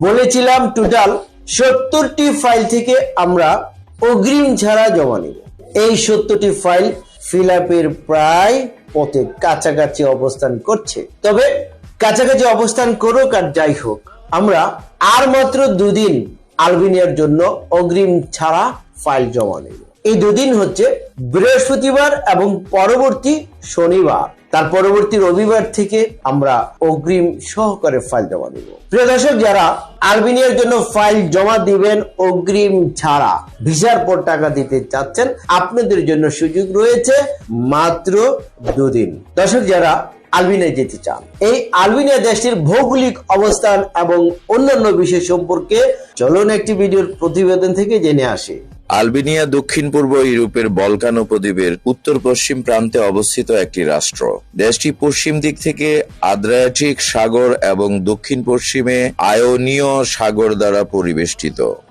বলেছিলাম টোটাল সত্তরটি ফাইল থেকে আমরা অগ্রিম ছাড়া জমা নেব। এই সত্তরটি ফাইল ফিল আপের প্রায় পথে কাছাকাছি অবস্থান করছে। তবে কাছাকাছি অবস্থান করুক আর যাই হোক, আমরা আর মাত্র দুদিন আলবেনিয়ার জন্য অগ্রিম ছাড়া ফাইল জমা নেব। এই দুদিন হচ্ছে বৃহস্পতিবার এবং পরবর্তী শনিবার। তার পরবর্তী রবিবার থেকে আমরা অগ্রিম সহকারে ফাইল জমা দেব। প্রিয় দর্শক, যারা আলবেনিয়ার জন্য ফাইল জমা দিবেন, অগ্রিম ছাড়া ভিসার পর টাকা দিতে চাচ্ছেন, আপনাদের জন্য সুযোগ রয়েছে মাত্র দুদিন। দর্শক, যারা আলবেনিয়া যেতে চান, এই আলবেনিয়া দেশটির ভৌগোলিক অবস্থান এবং অন্যান্য বিষয় সম্পর্কে চলুন একটি ভিডিওর প্রতিবেদন থেকে জেনে আসি। আলবেনিয়া, দক্ষিণ পূর্ব ইউরোপের বলকান উপদ্বীপের উত্তর পশ্চিম প্রান্তে অবস্থিত একটি রাষ্ট্র। দেশটি পশ্চিম দিক থেকে আদ্রিয়াটিক সাগর এবং দক্ষিণ পশ্চিমে আয়োনীয় সাগর দ্বারা পরিবেষ্টিত।